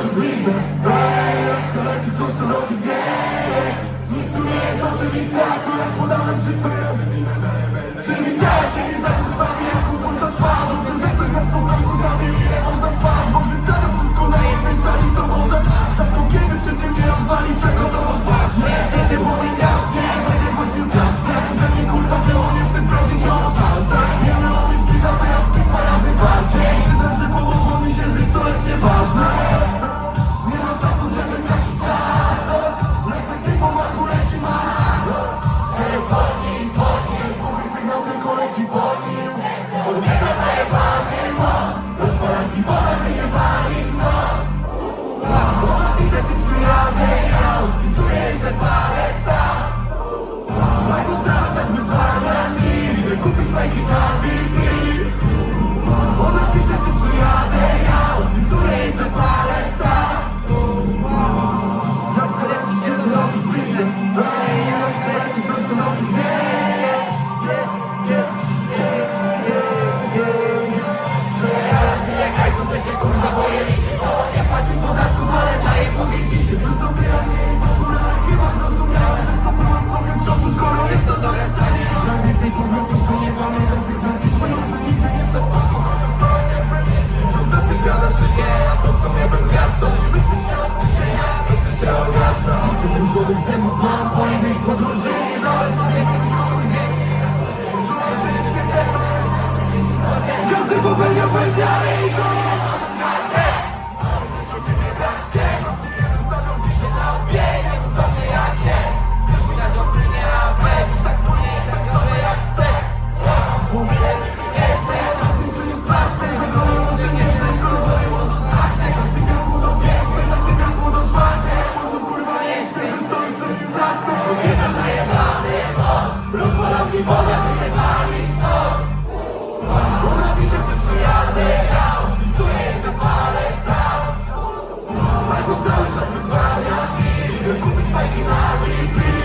robić bliźmy Jak skalecie ktoś to robi wie Nic tu nie jest oczywiste, co jak podałem brzytwę? Czy widziałem goodbye. Czy you are, we breathe.